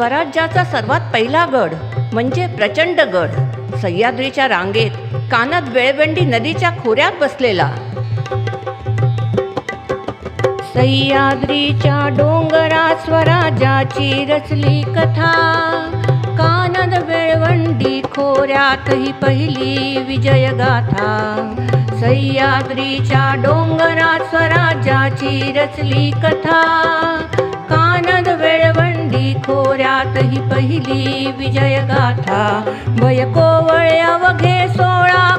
स्वराज्याचा सर्वात पहिला गड म्हणजे प्रचंड गड. सह्याद्रीच्या रांगेत कानात बेळबंडी नदीच्या खोऱ्यात बसलेला. सह्याद्रीच्या डोंगरा स्वराज्याची रचली कथा. कानद बेळवंडी खोऱ्यात ही पहिली विजय गाथा सह्याद्रीच्या डोंगरा स्वराज्याची रचली कथा. खोऱ्यात ही पहिली विजय गाथा भय कोवळे अवघे सोळा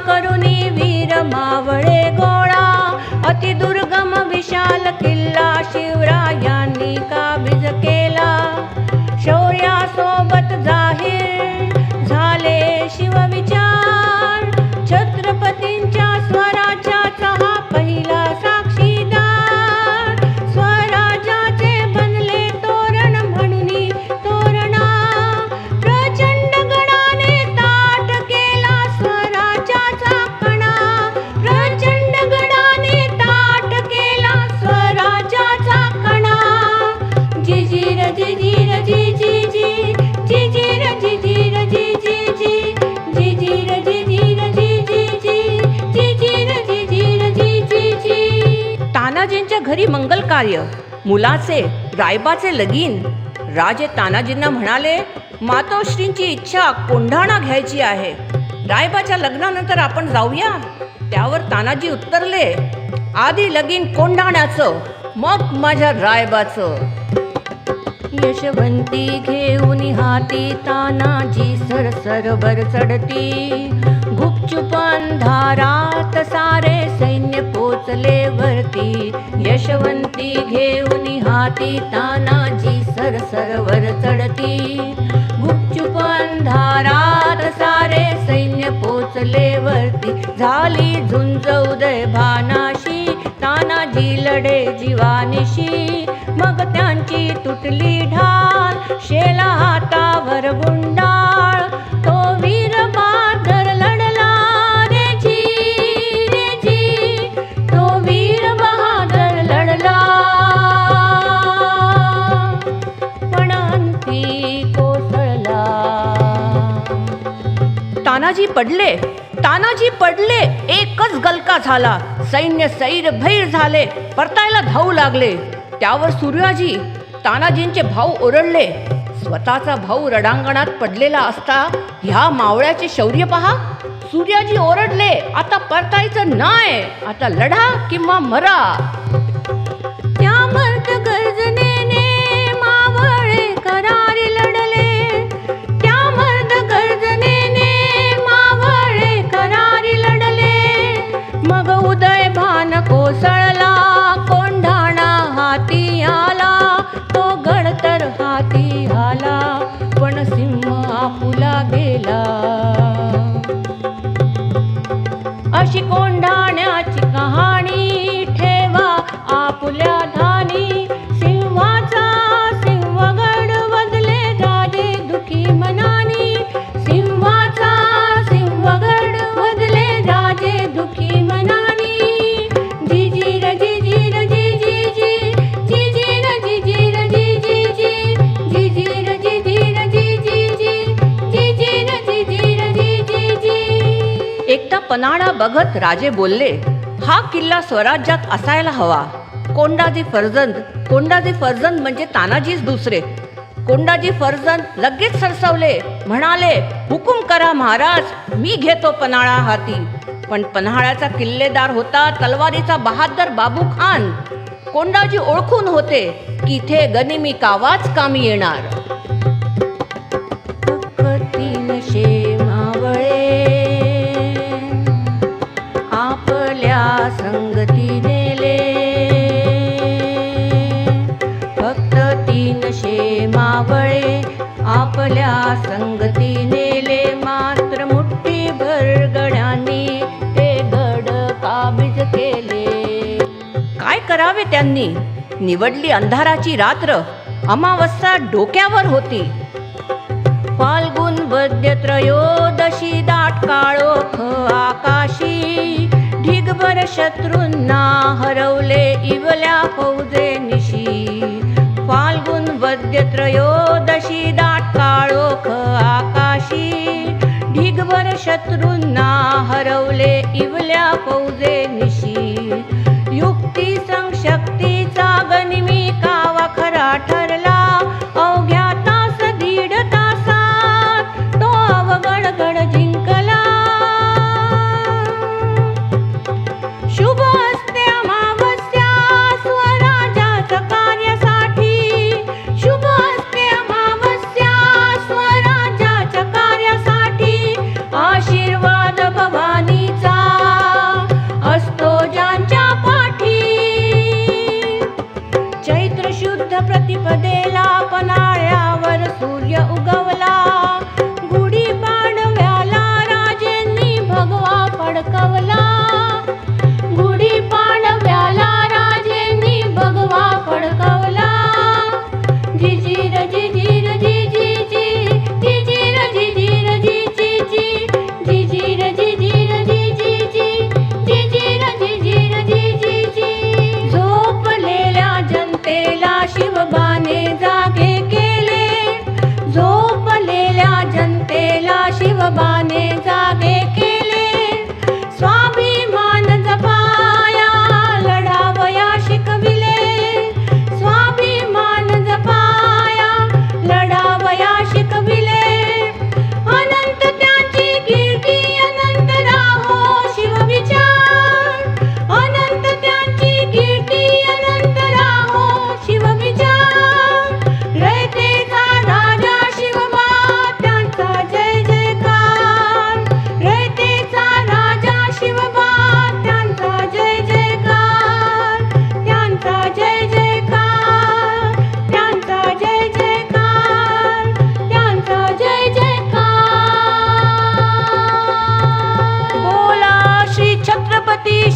घरी मंगल कार्य. मुलाचे रायबाचे लगीन. राजे तानाजींना म्हणाले मातोश्रींची इच्छा कोंढाणा घ्यायची आहे. रायबाच्या लग्नानंतर आपण जाऊया. त्यावर तानाजी उत्तरले आधी लगीन कोंढाण्याचं मग माझ्या रायबाचं. यशवंती घेऊन हाती तानाजी सरसरवर चढती. गुपचुप अंधारात सारे सैन्य पोचले वरती. यशवंती घेऊन हाती तानाजी सरसरवर चढती. गुपचुप अंधारात सारे सैन्य पोचले वरती. झाली झुंज उदय भानाशी तानाजी लढे जीवानिशी. मग त्यांची तुटली ढाल शेला हातावर गुंड तानाजी पडले. तानाजी पडले. एकच गलका झाला. सैन्य सैर भैर झाले. परतायला धावू लागले. त्यावर सूर्याजी तानाजींचे भाऊ ओरडले. स्वतःचा भाऊ रडांगणात पडलेला असता ह्या मावळ्याचे शौर्य पहा. सूर्याजी ओरडले आता परतायचं नाही आता लढा किंवा मरा. गेला अशी कोंडा बघत राजे बोलले हा किल्ला स्वराज्यात असायला हवा. कोंडाजी फर्जंद कोंडाजी फर्जंद म्हणजे तानाजीच दुसरे. कोंडाजी फर्जंद लगेच सरसवले म्हणाले हुकुम करा महाराज मी घेतो पन्हाळा हाती. पण पन्हाळ्याचा किल्लेदार होता तलवारीचा बहादर बाबू खान. कोंडाजी ओळखून होते की इथे गनिमी कावाच कामी येणार. संगती नेले फक्त तीनशे मावळे आपल्या संगती नेले मात्र मुठ्ठीभर गड्यांनी ते गड काबीज केले. काय करावे त्यांनी? निवडली अंधाराची रात्र. अमावस्या डोक्यावर होती. फाल्गुन वद्य त्रयोदशी दाट काळोख आकाशी अकबर शत्रूंना हरवले इवल्या फौजे निशी. फाल्गुन वद्य त्रयोदशी दाट काळोख आकाशी. ढिगभर शत्रूंना हरवले इवल्या फौजे निशी. युक्ती संशक्तीचा गनिमी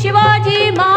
शिवाजी महाराज